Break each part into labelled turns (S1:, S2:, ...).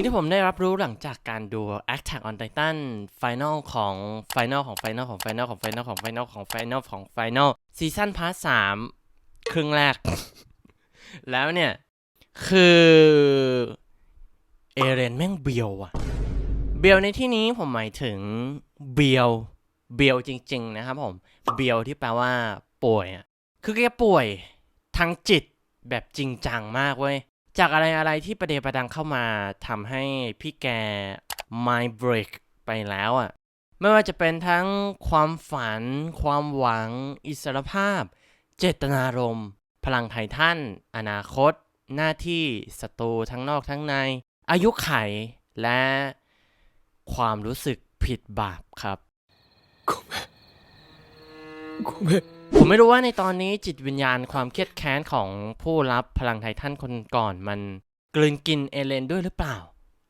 S1: งที่ผมได้รับรู้หลังจากการดู Attack on Titan Final ของ Final ของ Final ของ Final ของ Final ของ Final ของ Final ของ Final ซีซั่นพาร์ทสามครึ่งแรก แล้วเนี่ย คือ เอเรนแม่งเบียวอะเบียวในที่นี้ผมหมายถึงเบียวเบียวจริง ๆ นะครับผมเบียวที่แปลว่า ป่วยอะคือแกป่วยทางจิตแบบจริงจังมากเว้ย จากอะไรอะไรที่ประเดประดังเข้ามาทำให้พี่แก mind break ไปแล้วอะ่ะ ไม่ว่าจะเป็นทั้งความฝัน ความหวัง อิสรภาพ เจตนารมณ์ พลังไททัน อนาคต หน้าที่ศัตรูทั้งนอกทั้งใน อายุไข และความรู้สึกผิดบาปครับ
S2: ごめんごめん
S1: ผมไม่รู้ว่าในตอนนี้จิตวิญญาณความเครียดแค้นของผู้รับพลังไททันคนก่อนมันกลืนกินเอเลนด้วยหรือเปล่า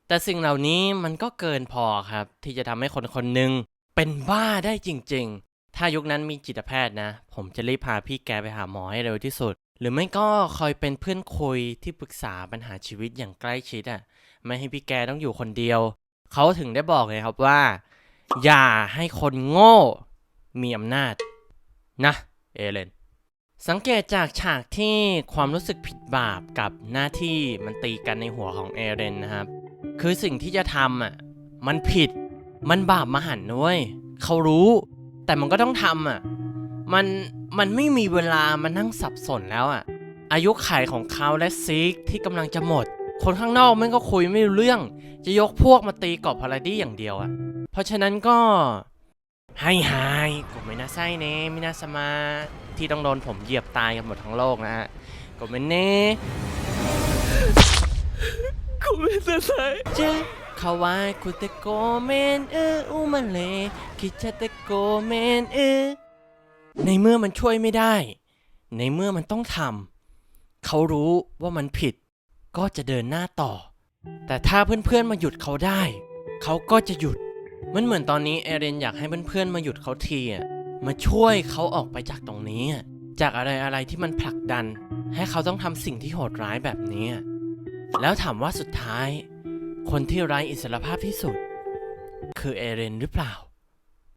S1: แต่สิ่งเหล่านี้มันก็เกินพอครับ ที่จะทำให้คนคนหนึ่งเป็นบ้าได้จริง ๆ ถ้ายุคนั้นมีจิตแพทย์นะ ผมจะรีบพาพี่แกไปหาหมอให้เร็วที่สุด หรือไม่ก็คอยเป็นเพื่อนคุยที่ปรึกษาปัญหาชีวิตอย่างใกล้ชิดอะ ไม่ให้พี่แกต้องอยู่คนเดียว เขาถึงได้บอกเลยครับว่า อย่าให้คนโง่ มีอำนาจนะ เอเลน สังเกตจากฉากที่ความรู้สึกผิดบาปกับหน้าที่มันตีกันในหัวของเอเลนนะครับ คือสิ่งที่จะทำอะมันผิด มันบาปมหันต์นะเว้ยเขารู้ แต่มันก็ต้องทำอะ มัน มันไม่มีเวลามานั่งสับสนแล้วอะ อายุไขของเขาและซิกที่กำลังจะหมด คนข้างนอกมันก็คุยไม่รู้เรื่อง จะยกพวกมาตีกอบพาราดี้อย่างเดียวอะ เพราะฉะนั้นก็ ให้ฮายผมไม่น่าไส้เน่ไม่น่าสมาที่ต้องโดนผมเหยียบตายกันหมดทั้งโลกนะฮะกดไมนเน่
S2: กดไมนเซ่
S1: เจ๊ขาวายคุณเตโกเมนเอออุมาเลคิชแตโกเมนเออในเมื่อมันช่วยไม่ได้ ในเมื่อมันต้องทำเขารู้ว่ามันผิด ก็จะเดินหน้าต่อ แต่ถ้าเพื่อนๆมาหยุดเขาได้ เขาก็จะหยุด มันเหมือนตอนนี้เอเรนอยากให้เพื่อนๆมาหยุดเขาทีอะมาช่วยเขาออกไปจากตรงนี้ จากอะไรอะไรที่มันผลักดัน ให้เขาต้องทำสิ่งที่โหดร้ายแบบนี้ แล้วถามว่าสุดท้าย คนที่ไร้อิสรภาพที่สุด คือเอเรนหรือเปล่า